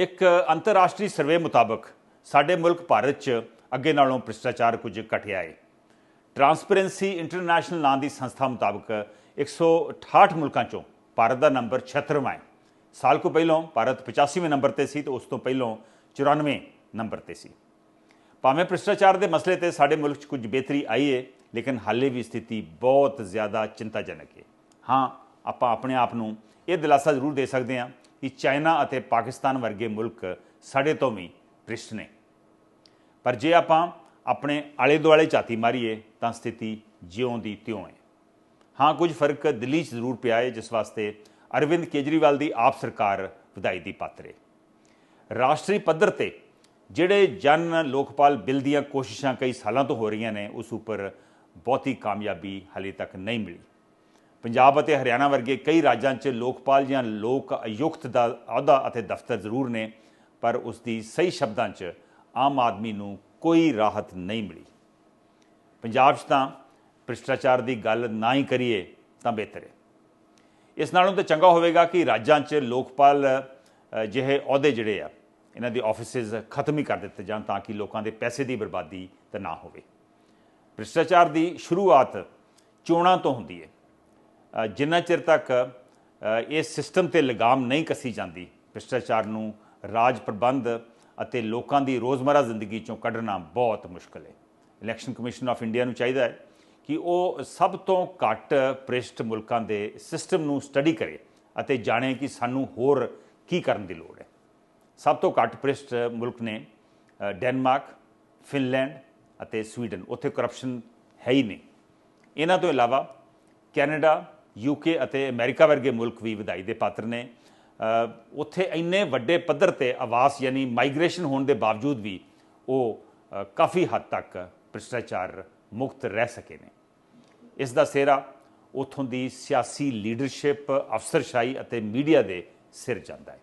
ਇੱਕ ਅੰਤਰਰਾਸ਼ਟਰੀ ਸਰਵੇ ਮੁਤਾਬਕ ਸਾਡੇ ਮੁਲਕ ਭਾਰਤ 'ਚ ਅੱਗੇ ਨਾਲੋਂ ਭ੍ਰਿਸ਼ਟਾਚਾਰ ਕੁਝ ਘਟਿਆ ਹੈ ਟਰਾਂਸਪੇਰੈਂਸੀ ਇੰਟਰਨੈਸ਼ਨਲ ਨਾਂ ਦੀ ਸੰਸਥਾ ਮੁਤਾਬਕ 168 ਮੁਲਕਾਂ 'ਚੋਂ ਭਾਰਤ ਦਾ ਨੰਬਰ 76ਵਾਂ ਹੈ ਸਾਲ ਕੋ ਪਹਿਲਾਂ ਭਾਰਤ 85ਵੇਂ ਨੰਬਰ ਤੇ ਸੀ ਤੇ ਉਸ ਤੋਂ ਪਹਿਲਾਂ 94 ਨੰਬਰ ਤੇ ਸੀ। ਭਾਵੇਂ ਭ੍ਰਿਸ਼ਟਾਚਾਰ ਦੇ ਮਸਲੇ ਤੇ ਸਾਡੇ ਮੁਲਕ 'ਚ ਕੁਝ ਬਿਹਤਰੀ ਆਈ ਹੈ ਲੇਕਿਨ ਹਾਲੇ ਵੀ ਸਥਿਤੀ ਬਹੁਤ ਜ਼ਿਆਦਾ ਚਿੰਤਾਜਨਕ ਹੈ ਹਾਂ, ਆਪਾਂ ਆਪਣੇ ਆਪ ਨੂੰ ਇਹ ਦਿਲਾਸਾ ਜ਼ਰੂਰ ਦੇ ਸਕਦੇ ਹਾਂ ਕਿ ਚਾਈਨਾ ਅਤੇ ਪਾਕਿਸਤਾਨ ਵਰਗੇ ਮੁਲਕ ਸਾਡੇ ਤੋਂ ਵੀ ਭ੍ਰਿਸ਼ਟ ਨੇ। ਪਰ ਜੇ ਆਪਾਂ ਆਪਣੇ ਆਲੇ ਦੁਆਲੇ ਝਾਤੀ ਮਾਰੀਏ, ਤਾਂ ਸਥਿਤੀ ਜਿਉਂ ਦੀ ਤਿਉਂ ਹੈ। ਹਾਂ, ਕੁਝ ਫ਼ਰਕ ਦਿੱਲੀ 'ਚ ਜ਼ਰੂਰ ਪਿਆ ਹੈ ਜਿਸ ਵਾਸਤੇ ਅਰਵਿੰਦ ਕੇਜਰੀਵਾਲ ਦੀ ਆਪ ਸਰਕਾਰ ਵਧਾਈ ਦੀ ਪਾਤਰ ਹੈ ਰਾਸ਼ਟਰੀ ਪੱਧਰ ਤੇ ਜਿਹੜੇ ਜਨ ਲੋਕਪਾਲ ਬਿੱਲ ਦੀਆਂ ਕੋਸ਼ਿਸ਼ਾਂ ਕਈ ਸਾਲਾਂ ਤੋਂ ਹੋ ਰਹੀਆਂ ਨੇ, ਉਸ ਉੱਪਰ ਬਹੁਤੀ ਕਾਮਯਾਬੀ ਹਾਲੇ ਤੱਕ ਨਹੀਂ ਮਿਲੀ। ਪੰਜਾਬ ਅਤੇ ਹਰਿਆਣਾ ਵਰਗੇ ਕਈ ਰਾਜਾਂ 'ਚ ਲੋਕਪਾਲ ਜਾਂ ਲੋਕ ਆਯੁਕਤ ਦਾ ਅਹੁਦਾ ਅਤੇ ਦਫ਼ਤਰ ਜ਼ਰੂਰ ਨੇ, ਪਰ ਉਸ ਦੀ ਸਹੀ ਸ਼ਬਦਾਂ 'ਚ ਆਮ ਆਦਮੀ ਨੂੰ ਕੋਈ ਰਾਹਤ ਨਹੀਂ ਮਿਲੀ। ਪੰਜਾਬ 'ਚ ਤਾਂ ਭ੍ਰਿਸ਼ਟਾਚਾਰ ਦੀ ਗੱਲ ਨਾ ਹੀ ਕਰੀਏ ਤਾਂ ਬਿਹਤਰ ਹੈ। ਇਸ ਨਾਲੋਂ ਤਾਂ ਚੰਗਾ ਹੋਵੇਗਾ ਕਿ ਰਾਜਾਂ 'ਚ ਲੋਕਪਾਲ ਜਿਹੇ ਅਹੁਦੇ ਜਿਹੜੇ ਆ, ਇਹਨਾਂ ਦੇ ਆਫਿਸਿਸ ਖਤਮ ਹੀ ਕਰ ਦਿੱਤੇ ਜਾਣ ਤਾਂ ਕਿ ਲੋਕਾਂ ਦੇ ਪੈਸੇ ਦੀ ਬਰਬਾਦੀ ਤਾਂ ਨਾ ਹੋਵੇ। ਭ੍ਰਿਸ਼ਟਾਚਾਰ ਦੀ ਸ਼ੁਰੂਆਤ ਚੋਣਾਂ ਤੋਂ ਹੁੰਦੀ ਹੈ। ਜਿੰਨਾ ਚਿਰ ਤੱਕ ਇਹ ਸਿਸਟਮ ਤੇ ਲਗਾਮ ਨਹੀਂ ਕੱਸੀ ਜਾਂਦੀ, ਭ੍ਰਿਸ਼ਟਾਚਾਰ ਨੂੰ ਰਾਜ ਪ੍ਰਬੰਧ ਅਤੇ ਲੋਕਾਂ ਦੀ ਰੋਜ਼ਮਰਾ ਜ਼ਿੰਦਗੀ ਚੋਂ ਕੱਢਣਾ ਬਹੁਤ ਮੁਸ਼ਕਲ ਹੈ। ਇਲੈਕਸ਼ਨ ਕਮਿਸ਼ਨ ਆਫ ਇੰਡੀਆ ਨੂੰ ਚਾਹੀਦਾ ਹੈ ਕਿ ਉਹ ਸਭ ਤੋਂ ਘੱਟ ਭ੍ਰਿਸ਼ਟ ਮੁਲਕਾਂ ਦੇ ਸਿਸਟਮ ਨੂੰ ਸਟੱਡੀ ਕਰੇ ਅਤੇ ਜਾਣੇ ਕਿ ਸਾਨੂੰ ਹੋਰ ਕੀ ਕਰਨ ਦੀ ਲੋੜ ਹੈ। ਸਭ ਤੋਂ ਘੱਟ ਭ੍ਰਿਸ਼ਟ ਮੁਲਕ ਨੇ ਡੈਨਮਾਰਕ, ਫਿਨਲੈਂਡ ਅਤੇ ਸਵੀਡਨ। ਉੱਥੇ ਕਰਪਸ਼ਨ ਹੈ ਹੀ ਨਹੀਂ। ਇਹਨਾਂ ਤੋਂ ਇਲਾਵਾ ਕੈਨੇਡਾ ਯੂਕੇ ਅਤੇ ਅਮਰੀਕਾ ਵਰਗੇ ਮੁਲਕ ਵੀ ਵਧਾਈ ਦੇ ਪਾਤਰ ਨੇ। ਉੱਥੇ ਇੰਨੇ ਵੱਡੇ ਪੱਧਰ ਤੇ ਆਵਾਸ ਯਾਨੀ ਮਾਈਗ੍ਰੇਸ਼ਨ ਹੋਣ ਦੇ ਬਾਵਜੂਦ ਵੀ ਉਹ ਕਾਫੀ ਹੱਦ ਤੱਕ ਭ੍ਰਿਸ਼ਟਾਚਾਰ ਮੁਕਤ ਰਹਿ ਸਕੇ ਨੇ। ਇਸ ਦਾ ਸਿਹਰਾ ਉਥੋਂ ਦੀ ਸਿਆਸੀ ਲੀਡਰਸ਼ਿਪ, ਅਫਸਰਸ਼ਾਹੀ ਅਤੇ ਮੀਡੀਆ ਦੇ ਸਿਰ ਜਾਂਦਾ ਹੈ।